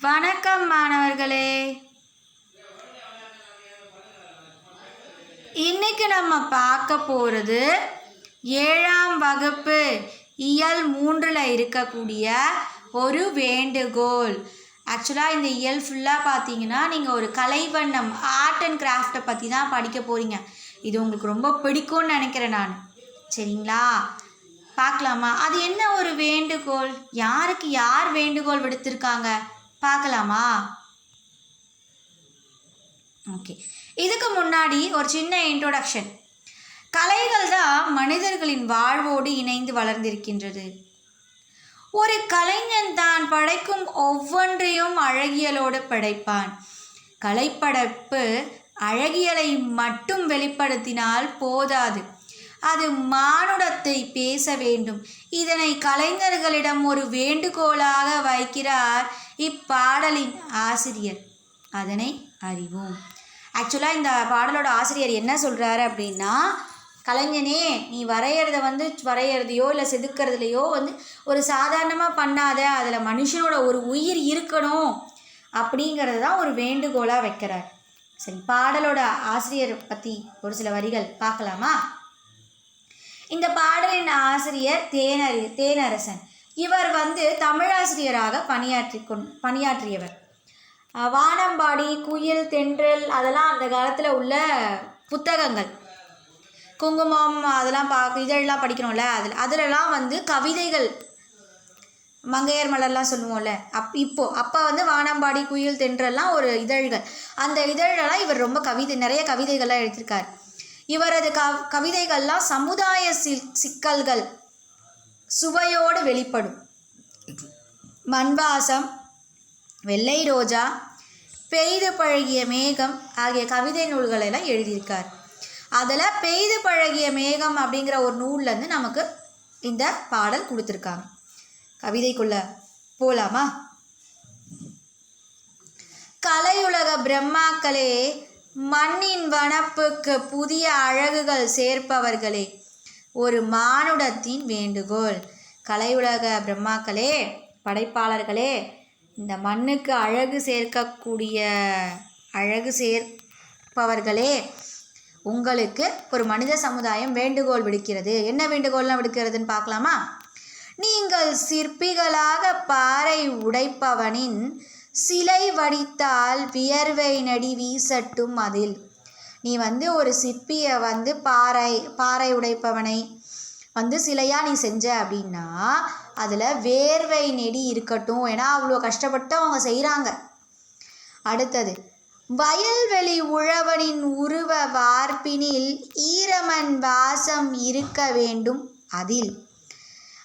வணக்கம் மாணவர்களே. இன்னைக்கு நம்ம பார்க்க போகிறது ஏழாம் வகுப்பு இயல் மூன்றில் இருக்கக்கூடிய ஒரு வேண்டுகோள். ஆக்சுவலாக இந்த இயல் ஃபுல்லாக பார்த்தீங்கன்னா நீங்கள் ஒரு கலைவண்ணம் ஆர்ட் அண்ட் கிராஃப்டை பற்றி தான் படிக்க போகிறீங்க இது உங்களுக்கு ரொம்ப பிடிக்கும்னு நினைக்கிறேன் நான். சரிங்களா? பார்க்கலாமா? அது என்ன ஒரு வேண்டுகோள்? யாருக்கு யார் வேண்டுகோள் விடுத்திருக்காங்க? பார்க்கலாமா? ஓகே இதுக்கு முன்னாடி ஒரு சின்ன இன்ட்ரோடக்ஷன் கலைகள் தான் மனிதர்களின் வாழ்வோடு இணைந்து வளர்ந்திருக்கின்றது. ஒரு கலைஞன் தான் படைக்கும் ஒவ்வொன்றையும் அழகியலோடு படைப்பான். கலைப்படைப்பு அழகியலை மட்டும் வெளிப்படுத்தினால் போதாது. அது மானுடத்தை பேச வேண்டும். இதனை கலைஞர்களிடம் ஒரு வேண்டுகோளாக வைக்கிறார் இப்பாடலின் ஆசிரியர். அதனை அறிவோம். ஆக்சுவலாக இந்த பாடலோட ஆசிரியர் என்ன சொல்கிறாரு அப்படின்னா கலைஞனே நீ வரைகிறத வந்து வரைகிறதையோ இல்லை செதுக்கிறதுலையோ வந்து ஒரு சாதாரணமாக பண்ணாத அதில் மனுஷனோட ஒரு உயிர் இருக்கணும் அப்படிங்கிறது தான் ஒரு வேண்டுகோளாக வைக்கிறார். சரி பாடலோட ஆசிரியர் பற்றி ஒரு சில வரிகள் பார்க்கலாமா? இந்த பாடலின் ஆசிரியர் தேனரி தேனரசன். இவர் வந்து தமிழாசிரியராக பணியாற்றி கொண் பணியாற்றியவர். வானம்பாடி குயில் தென்றல் அதெல்லாம் அந்த காலத்தில் உள்ள புத்தகங்கள். குங்குமம் அதெல்லாம் பா இதழெல்லாம் படிக்கிறோம்ல அதில் அதிலெல்லாம் வந்து கவிதைகள் மங்கையர் மலர்லாம் சொல்லுவோம்ல அப் இப்போது அப்போ வந்து வானம்பாடி குயில் தென்றல்லாம் ஒரு இதழ்கள். அந்த இதழெல்லாம் இவர் ரொம்ப கவிதை நிறைய கவிதைகள்லாம் எழுதியிருக்கார். இவரது க கவிதைகள்லாம் சமுதாய சி சிக்கல்கள் சுவையோடு வெளிப்படும். மண்வாசம் வெள்ளை ரோஜா பெய்து பழகிய மேகம் ஆகிய கவிதை நூல்களெல்லாம் எழுதியிருக்கார். அதில் பெய்து பழகிய மேகம் அப்படிங்கிற ஒரு நூல்லேருந்து நமக்கு இந்த பாடல் கொடுத்துருக்காங்க. கவிதைக்குள்ள போலாமா? கலையுலக பிரம்மாக்களே மண்ணின் வனப்புக்கு புதிய அழகுகள் சேர்ப்பவர்களே ஒரு மானுடத்தின் வேண்டுகோள். கலையுலக பிரம்மாக்களே படைப்பாளர்களே இந்த மண்ணுக்கு அழகு சேர்க்கக்கூடிய அழகு சேர்ப்பவர்களே உங்களுக்கு ஒரு மனித சமுதாயம் வேண்டுகோள் விடுக்கிறது. என்ன வேண்டுகோள்லாம் விடுக்கிறதுன்னு பார்க்கலாமா? நீங்கள் சிற்பிகளாக பாறை உடைப்பவனின் சிலை வடித்தால் வியர்வை நடி வீசட்டும் அதில். நீ வந்து ஒரு சிற்பியை வந்து பாறை பாறை உடைப்பவனை வந்து சிலையாக நீ செஞ்ச அப்படின்னா அதில் வேர்வை நெடி இருக்கட்டும். ஏன்னா அவ்வளோ கஷ்டப்பட்டு அவங்க செய்கிறாங்க அடுத்தது வயல்வெளி உழவனின் உருவ வார்ப்பினில் ஈரமன் வாசம் இருக்க வேண்டும் அதில்.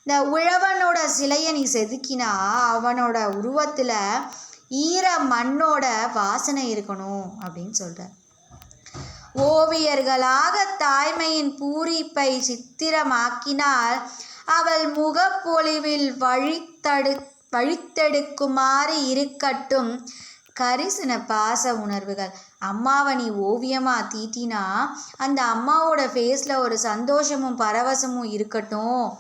இந்த உழவனோட சிலையை நீ செதுக்கினா அவனோட உருவத்தில் ஈர மண்ணோட வாசனை இருக்கணும் அப்படின்னு சொல்கிறார் ஓவியர்களாக தாய்மையின் பூரிப்பை சித்திரமாக்கினால் அவள் முகப்பொலிவில் வழித்தடு வழித்தெடுக்குமாறு இருக்கட்டும். கரிசன பாச உணர்வுகள். அம்மாவை நீ ஓவியமாக தீட்டினா அந்த அம்மாவோட ஃபேஸில் ஒரு சந்தோஷமும் பரவசமும் இருக்கட்டும்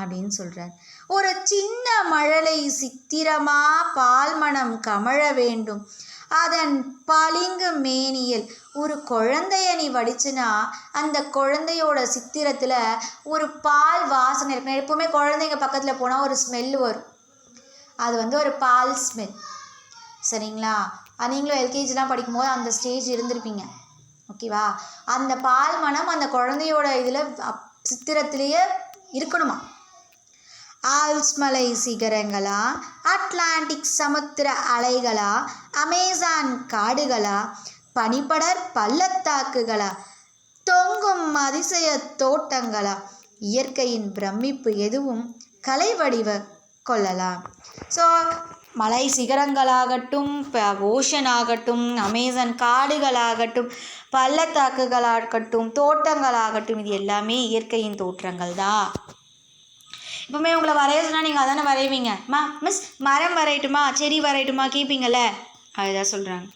அப்படின்னு சொல்கிறார் ஒரு சின்ன மழலை சித்திரமா பால்மணம் கமழ வேண்டும். அதன் பளிங்கு மேனியில் ஒரு குழந்தைய நீ வடிச்சுனா அந்த குழந்தையோட சித்திரத்தில் ஒரு பால் வாசனை இருக்கும். எப்பவுமே குழந்தைங்க பக்கத்தில் போனால் ஒரு ஸ்மெல் வரும். அது வந்து ஒரு பால் ஸ்மெல் சரிங்களா? நீங்களும் எல்கேஜிலாம் படிக்கும்போது அந்த ஸ்டேஜ் இருந்திருப்பீங்க. ஓகேவா? அந்த பால் மனம் அந்த குழந்தையோட இதில் சித்திரத்திலேயே இருக்கணுமா? ஆல்ஸ் மலை சிகரங்களா? அட்லாண்டிக் சமுத்திர அலைகளா? அமேசான் காடுகளா? பனிப்படர் பள்ளத்தாக்குகளா? தொங்கும் அதிசய தோட்டங்களா? இயற்கையின் பிரமிப்பு எதுவும் கலை வடிவ கொள்ளலாம். ஸோ மலை சிகரங்களாகட்டும் ஓஷன் ஆகட்டும் அமேசான் காடுகளாகட்டும் பள்ளத்தாக்குகளாகட்டும் தோட்டங்களாகட்டும் இது எல்லாமே இயற்கையின் தோற்றங்கள் தான் இப்போவுமே உங்களை வரைய சொன்னால் நீங்கள் அதானே வரைவீங்க? மா மிஸ் மரம் வரையட்டுமா? செடி வரையட்டுமா? கேட்பீங்கள்ல அதுதான் சொல்கிறாங்க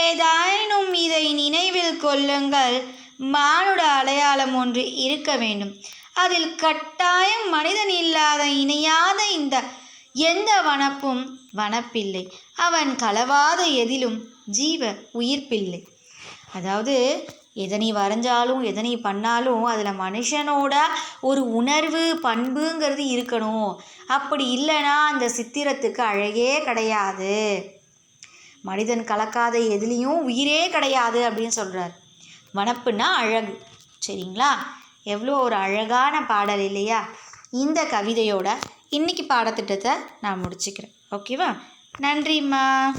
ஏதாயினும் இதை நினைவில் கொள்ளுங்கள். மானுட அடையாளம் ஒன்று இருக்க வேண்டும். அதில் கட்டாயம் மனிதன் இல்லாத இணையாத இந்த எந்த வனப்பும் வனப்பில்லை. அவன் களவாத எதிலும் ஜீவ உயிர்ப்பில்லை. அதாவது எதனை வரைஞ்சாலும் எதனை பண்ணாலும் அதில் மனுஷனோட ஒரு உணர்வு பண்புங்கிறது இருக்கணும். அப்படி இல்லைன்னா அந்த சித்திரத்துக்கு அழகே கிடையாது. மனிதன் கலக்காத எதுலேயும் உயிரே கிடையாது அப்படின்னு சொல்கிறார் வனப்புன்னா அழகு. சரிங்களா? எவ்வளோ ஒரு அழகான பாடல் இல்லையா? இந்த கவிதையோட இன்றைக்கி பாடத்திட்டத்தை நான் முடிச்சுக்கிறேன். ஓகேவா? நன்றிம்மா.